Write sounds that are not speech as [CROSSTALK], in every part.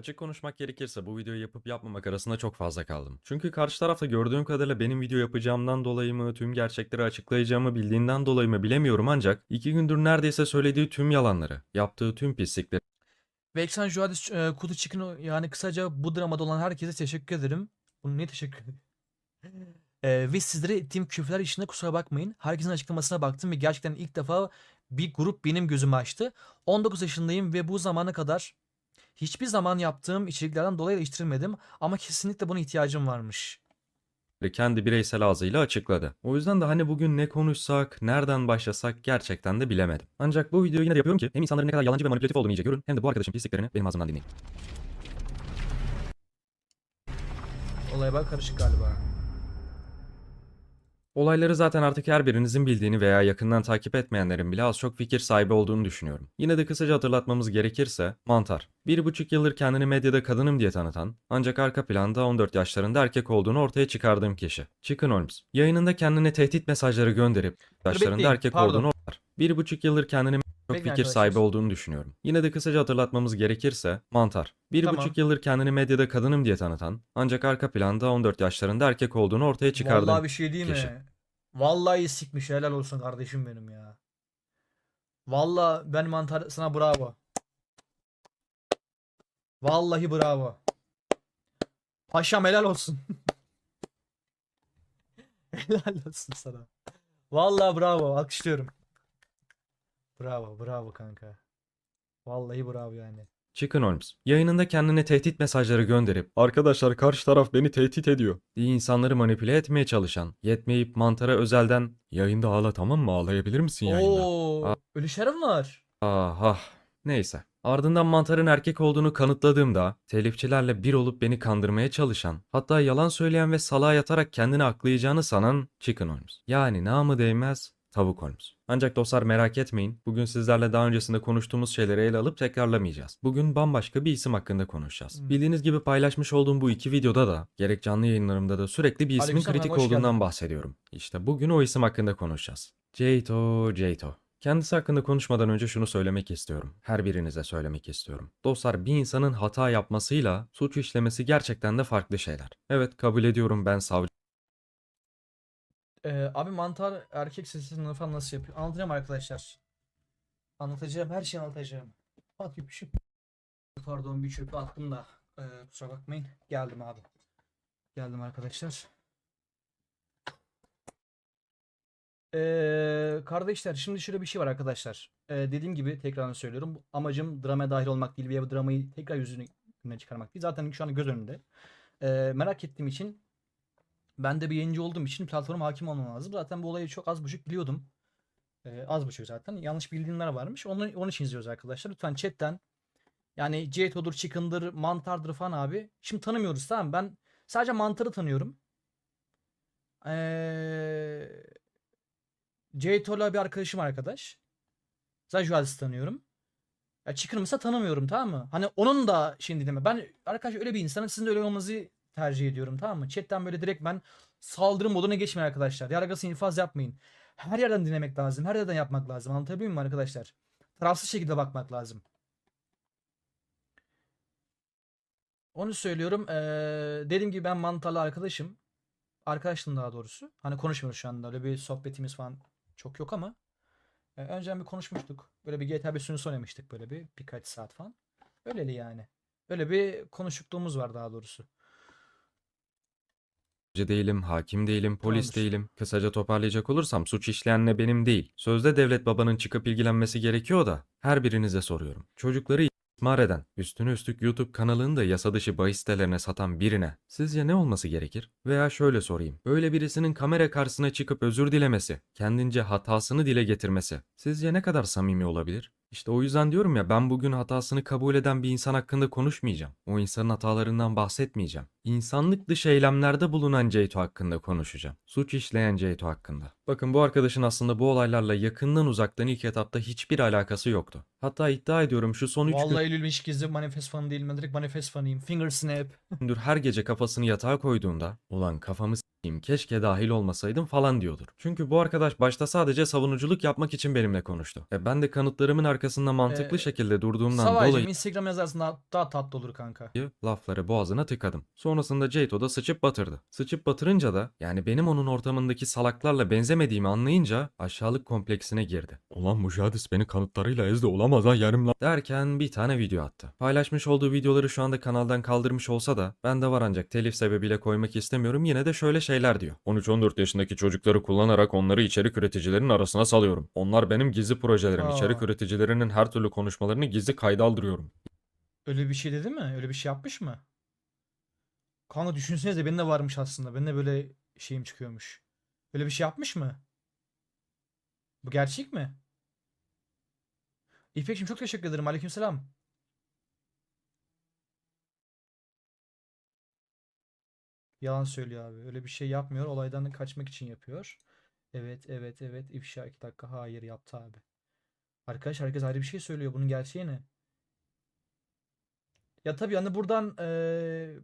Açık konuşmak gerekirse bu videoyu yapıp yapmamak arasında çok fazla kaldım. Çünkü karşı tarafta gördüğüm kadarıyla benim video yapacağımdan dolayı mı, tüm gerçekleri açıklayacağımı bildiğinden dolayı mı bilemiyorum ancak iki gündür neredeyse söylediği tüm yalanları, yaptığı tüm pislikleri Vexan Juadis e, Kutu Chicken yani kısaca bu dramada olan herkese teşekkür ederim. Bunu niye teşekkür ederim? [LAUGHS] E, ve sizlere ettiğim küfürler içinde kusura bakmayın. Herkesin açıklamasına baktım ve gerçekten ilk defa bir grup benim gözümü açtı. 19 yaşındayım ve bu zamana kadar hiçbir zaman yaptığım içeriklerden dolayı eleştirilmedim. Ama kesinlikle buna ihtiyacım varmış. kendi bireysel ağzıyla açıkladı. O yüzden de hani bugün ne konuşsak, nereden başlasak gerçekten de bilemedim. Ancak bu videoyu yine de yapıyorum ki hem insanların ne kadar yalancı ve manipülatif olduğunu iyice görün hem de bu arkadaşın pisliklerini benim ağzımdan dinleyin. Olaya bak karışık galiba. Olayları zaten artık her birinizin bildiğini veya yakından takip etmeyenlerin bile az çok fikir sahibi olduğunu düşünüyorum. Yine de kısaca hatırlatmamız gerekirse, Mantar. Bir buçuk yıldır kendini medyada kadınım diye tanıtan, ancak arka planda 14 yaşlarında erkek olduğunu ortaya çıkardığım kişi. Chicken Holmes. Yayınında kendine tehdit mesajları gönderip, yaşlarında erkek pardon. olduğunu ortar. Bir buçuk yıldır kendini çok Bekleyin fikir arkadaşlar. sahibi olduğunu düşünüyorum. Yine de kısaca hatırlatmamız gerekirse, Mantar. Bir Tamam. buçuk yıldır kendini medyada kadınım diye tanıtan, ancak arka planda 14 yaşlarında erkek olduğunu ortaya çıkardığım Vallahi bir şey değil kişi. mi? Vallahi sikmiş helal olsun kardeşim benim ya. Vallahi ben mantar sana bravo. Vallahi bravo. Paşam helal olsun. [LAUGHS] helal olsun sana. Vallahi bravo alkışlıyorum. Bravo bravo kanka. Vallahi bravo yani. Chicken Holmes, yayınında kendine tehdit mesajları gönderip arkadaşlar karşı taraf beni tehdit ediyor diye insanları manipüle etmeye çalışan, yetmeyip mantara özelden yayında ağla tamam mı ağlayabilir misin yayında? Oo, şeref mi var? Ah ah. Neyse. Ardından mantarın erkek olduğunu kanıtladığımda telifçilerle bir olup beni kandırmaya çalışan, hatta yalan söyleyen ve salağa yatarak kendini aklayacağını sanan Chicken Holmes. Yani namı değmez Tavuk Holmes. Ancak dostlar merak etmeyin. Bugün sizlerle daha öncesinde konuştuğumuz şeyleri ele alıp tekrarlamayacağız. Bugün bambaşka bir isim hakkında konuşacağız. Hmm. Bildiğiniz gibi paylaşmış olduğum bu iki videoda da gerek canlı yayınlarımda da sürekli bir ismin Aleykümselam, kritik olduğundan geldin. bahsediyorum. İşte bugün o isim hakkında konuşacağız. Jayto, Jayto. Kendisi hakkında konuşmadan önce şunu söylemek istiyorum. Her birinize söylemek istiyorum. Dostlar bir insanın hata yapmasıyla suç işlemesi gerçekten de farklı şeyler. Evet kabul ediyorum ben savcı Ee, abi mantar erkek sesini falan nasıl yapıyor? Anlatacağım arkadaşlar. Anlatacağım. Her şeyi anlatacağım. At yupuşum. Pardon bir çöpü attım da. Ee, kusura bakmayın. Geldim abi. Geldim arkadaşlar. Ee, kardeşler şimdi şöyle bir şey var arkadaşlar. Ee, dediğim gibi tekrar söylüyorum. Amacım drama dahil olmak değil veya bu dramayı tekrar yüzüne çıkarmak değil. Zaten şu an göz önünde. Ee, merak ettiğim için ben de bir yayıncı olduğum için platforma hakim olmam lazım. Zaten bu olayı çok az buçuk biliyordum. Ee, az buçuk zaten. Yanlış bildiğimler varmış. Onu, onun için izliyoruz arkadaşlar. Lütfen chatten yani Jeto'dur, Chicken'dır, Mantar'dır falan abi. Şimdi tanımıyoruz tamam mı? Ben sadece Mantar'ı tanıyorum. Ee, Jeto'la bir arkadaşım arkadaş. Zaten Juals'i tanıyorum. Ya Chicken'ı mesela tanımıyorum tamam mı? Hani onun da şimdi deme. Ben arkadaş öyle bir insanım. Sizin de öyle olmanızı tercih ediyorum tamam mı? Chatten böyle direkt ben saldırı moduna geçmeyin arkadaşlar. Yargısı infaz yapmayın. Her yerden dinlemek lazım. Her yerden yapmak lazım. Anlatabiliyor muyum arkadaşlar? Tarafsız şekilde bakmak lazım. Onu söylüyorum. Ee, dediğim gibi ben mantarlı arkadaşım. Arkadaşım daha doğrusu. Hani konuşmuyoruz şu anda. Öyle bir sohbetimiz falan çok yok ama. Ee, önceden bir konuşmuştuk. Böyle bir GTA 5 sunusu oynamıştık böyle bir birkaç saat falan. Öyleli yani. Öyle bir konuştukluğumuz var daha doğrusu. Değilim, hakim değilim, polis Tamamdır. değilim. Kısaca toparlayacak olursam suç işleyenle benim değil. Sözde devlet babanın çıkıp ilgilenmesi gerekiyor da her birinize soruyorum. Çocukları istismar eden, üstüne üstlük YouTube kanalını da yasa dışı bahis sitelerine satan birine sizce ne olması gerekir? Veya şöyle sorayım. Böyle birisinin kamera karşısına çıkıp özür dilemesi, kendince hatasını dile getirmesi sizce ne kadar samimi olabilir? İşte o yüzden diyorum ya ben bugün hatasını kabul eden bir insan hakkında konuşmayacağım. O insanın hatalarından bahsetmeyeceğim. İnsanlık dışı eylemlerde bulunan Ceyto hakkında konuşacağım. Suç işleyen Ceyto hakkında. Bakın bu arkadaşın aslında bu olaylarla yakından uzaktan ilk etapta hiçbir alakası yoktu. Hatta iddia ediyorum şu son 3 Vallahi Eylül gizli manifest fanı değilim. Ben direkt manifest fanıyım. Finger snap. [LAUGHS] gündür her gece kafasını yatağa koyduğunda ulan kafamı s**eyim, keşke dahil olmasaydım falan diyordur. Çünkü bu arkadaş başta sadece savunuculuk yapmak için benimle konuştu. E ben de kanıtlarımın arkasında mantıklı Ee, şekilde durduğumdan Savaycığım dolayı Instagram yazarsın daha, daha tatlı olur kanka. lafları boğazına tıkadım. Sonrasında Jayto da sıçıp batırdı. Sıçıp batırınca da yani benim onun ortamındaki salaklarla benzemediğimi anlayınca aşağılık kompleksine girdi. Ulan Mujadis beni kanıtlarıyla ezdi olamaz ha yerim lan. Derken bir tane video attı. Paylaşmış olduğu videoları şu anda kanaldan kaldırmış olsa da bende var ancak telif sebebiyle koymak istemiyorum. Yine de şöyle şeyler diyor. 13-14 yaşındaki çocukları kullanarak onları içerik üreticilerinin arasına salıyorum. Onlar benim gizli projelerim. Aa. İçerik üreticilerinin her türlü konuşmalarını gizli kayda aldırıyorum. Öyle bir şey dedi mi? Öyle bir şey yapmış mı? Kanka düşünsenize benim de varmış aslında. Benim de böyle şeyim çıkıyormuş. Öyle bir şey yapmış mı? Bu gerçek mi? İpek'cim çok teşekkür ederim. Aleykümselam. Yalan söylüyor abi. Öyle bir şey yapmıyor. Olaydan kaçmak için yapıyor. Evet, evet, evet. İfşa 2 dakika. Hayır yaptı abi. Arkadaş herkes ayrı bir şey söylüyor. Bunun gerçeği ne? Ya tabii hani buradan eee,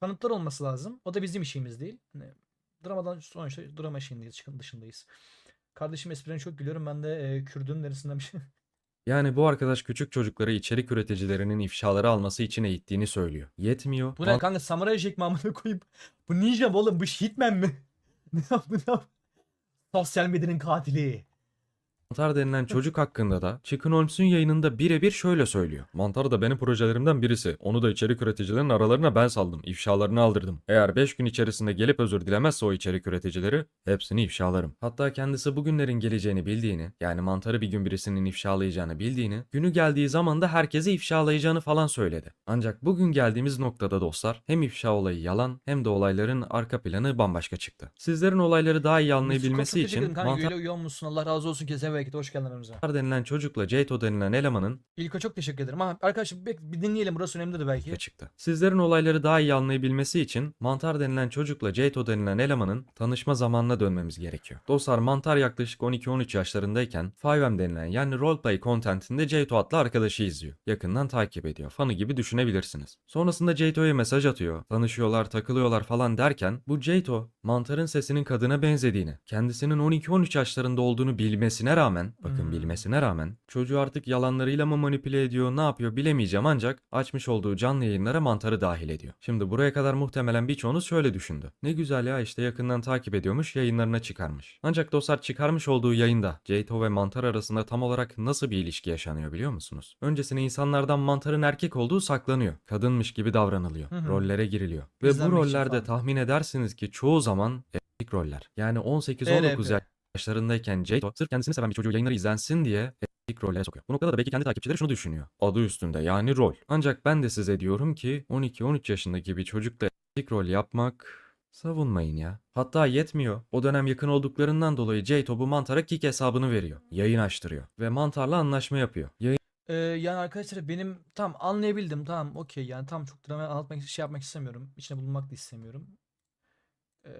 kanıtlar olması lazım. O da bizim işimiz değil. Hani dramadan sonuçta drama şeyindeyiz, çıkın dışındayız. Kardeşim esprine çok gülüyorum. Ben de eee Kürdün neresinden bir şey. [LAUGHS] Yani bu arkadaş küçük çocukları içerik üreticilerinin ifşaları alması için eğittiğini söylüyor. Yetmiyor. Bu ne kanka Samurai Jack mi amına koyayım? Bu ninja mı oğlum? Bu Hitman mi? [LAUGHS] ne yap bu ne yap? Sosyal medyanın katili. Mantar denilen çocuk hakkında da Chicken Holmes'un yayınında birebir şöyle söylüyor. Mantar da benim projelerimden birisi. Onu da içerik üreticilerin aralarına ben saldım. İfşalarını aldırdım. Eğer 5 gün içerisinde gelip özür dilemezse o içerik üreticileri hepsini ifşalarım. Hatta kendisi bugünlerin geleceğini bildiğini, yani mantarı bir gün birisinin ifşalayacağını bildiğini, günü geldiği zaman da herkesi ifşalayacağını falan söyledi. Ancak bugün geldiğimiz noktada dostlar hem ifşa olayı yalan hem de olayların arka planı bambaşka çıktı. Sizlerin olayları daha iyi anlayabilmesi için mantar. Allah razı olsun. Kesene de hoş geldin aramıza. denilen çocukla Jayto denilen elemanın İlko çok teşekkür ederim. Ama arkadaşlar bir, bir dinleyelim. Burası önemlidir belki. çıktı. Sizlerin olayları daha iyi anlayabilmesi için Mantar denilen çocukla Jayto denilen elemanın tanışma zamanına dönmemiz gerekiyor. Dostlar Mantar yaklaşık 12-13 yaşlarındayken 5M denilen yani roleplay contentinde Jayto adlı arkadaşı izliyor. Yakından takip ediyor. Fanı gibi düşünebilirsiniz. Sonrasında Jayto'ya mesaj atıyor. Tanışıyorlar, takılıyorlar falan derken bu Jayto Mantar'ın sesinin kadına benzediğini, kendisinin 12-13 yaşlarında olduğunu bilmesine rağmen, bakın Hmm. bilmesine rağmen çocuğu artık yalanlarıyla mı manipüle ediyor, ne yapıyor bilemeyeceğim ancak açmış olduğu canlı yayınlara mantarı dahil ediyor. Şimdi buraya kadar muhtemelen birçoğunuz şöyle düşündü. Ne güzel ya işte yakından takip ediyormuş yayınlarına çıkarmış. Ancak dostlar çıkarmış olduğu yayında Jayto ve mantar arasında tam olarak nasıl bir ilişki yaşanıyor biliyor musunuz? Öncesinde insanlardan mantarın erkek olduğu saklanıyor. Kadınmış gibi davranılıyor. Hı hı. Rollere giriliyor. Ve bu rollerde tahmin edersiniz ki çoğu zaman erkek roller. Yani 18-19 ERP. Yaşlarındayken Jayto sırf kendisini seven bir çocuğu yayınları izlensin diye ilk rollere sokuyor. Bu noktada da belki kendi takipçileri şunu düşünüyor. Adı üstünde yani rol. Ancak ben de size diyorum ki 12-13 yaşındaki bir çocukla ilk rol yapmak savunmayın ya. Hatta yetmiyor. O dönem yakın olduklarından dolayı Jayto bu mantara kick hesabını veriyor. Yayın açtırıyor. Ve mantarla anlaşma yapıyor. Yayın Ee, yani arkadaşlar benim tam anlayabildim. Tamam okey yani tam çok drama anlatmak şey yapmak istemiyorum. İçine bulunmak da istemiyorum. Ee,